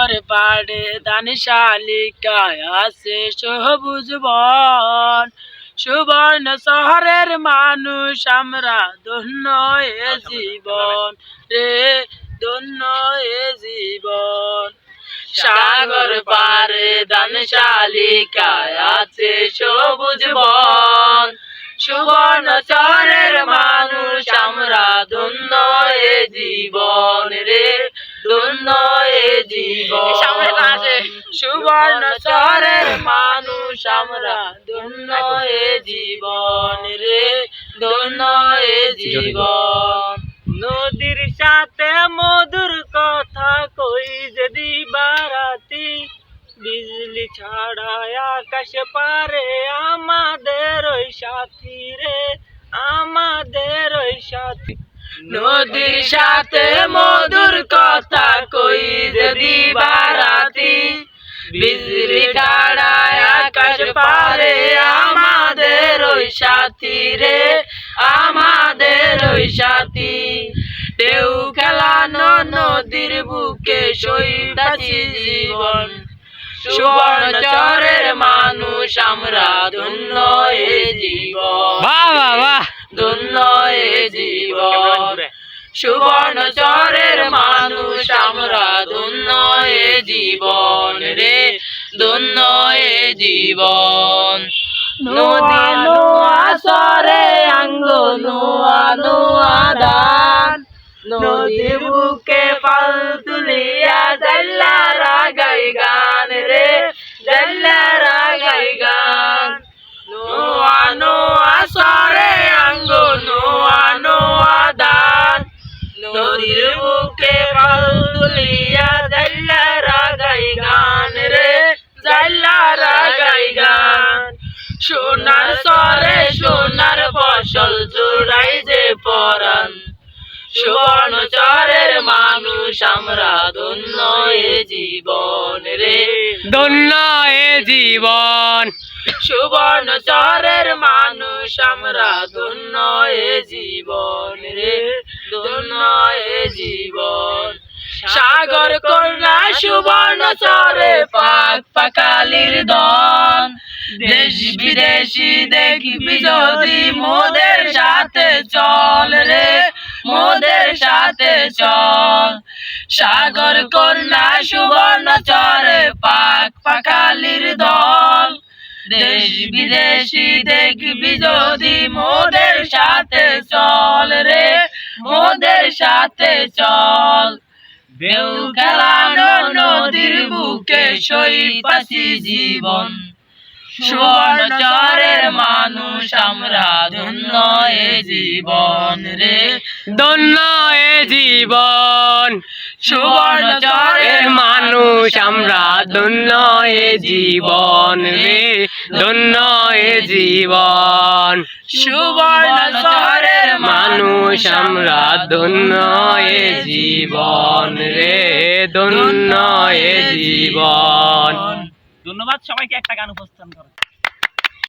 সাগর পাড়ে দানি শালিকায় আছে সবুজ বন। সুবর্ণ শহরের মানুষ আমরা ধন্য এ জীবন রে ধন্য এ জীবন। সাগর পারে দান শালিকায় আছে সবুজ বন। সুবর্ণ শহরের মানুষ আমরা ধন্য এ জীবন রে ধন্য সুবর্ণ শহরের মানুষ আমরা। ধন্য এ জীবন রে, ধন্য এ জীবন। নদীর সাথে মধুর কথা কই যদি বারাতি বিজলি ছাড়া আকাশ পারে আমাদের ওই সাথী রে, আমাদের ওই সাথী। নদীর সাথে মধুর কথা কই যদি বারাতি বিজলি আকাশ পারে আমাদের ওই সাথী রে আমাদের ওই সাথী। ঢেউ খেলানো নদীর বুকে সইতাছি জীবন। সুবর্ণ চরের মানুষ আমরা ধন্য এ জীবন। ধন্য এ জীবন। সুবর্ণ চরের জীবন। নদী, নোয়া সরে আঙ্গ নোয়া নোয়া দান নদী বুকে পাল তুলিয়া জল্লারা গাই গান রে, জল্লারা গাই গান। নোয়া নোয়া সরে আঙ্গ নোয়া নোয়া দান নদীর বুকে পাল তুলিয়া জল্লারা সুবর্ণ চরের মানুষ আমরা ধন্য এ জীবন রে। ধন্য এ জীবন। সুবর্ণ চরের মানুষ আমরা ধন্য এ জীবন রে। ধন্য এ জীবন। সাগর কন্যা সুবর্ণ চরে পাক পাকালির দন দেশ বিদেশি দেখবি যদি মোদের সাথে চল রে। মোদের সাথে চল। সাগর, কন্যা, সুবর্ণ চরে পাক পাকালির দল। দেশ বিদেশি দেখবি যদি মোদের সাথে চল রে, মোদের সাথে চল। বেউ খেলানো নদীর বুকে সই পাশি জীবন। সুবর্ণ চরের মানুষ আমরা ধন্য এ জীবন রে। ধন্য এ জীবন। সুবর্ণ চরের মানুষ আমরা ধন্য এ জীবন রে, ধন্য এ জীবন। সুবর্ণ চরের মানুষ আমরা ধন্য এ জীবন রে, ধন্য এ জীবন। ধন্যবাদ সবাইকে, একটা গান উপস্থান করো।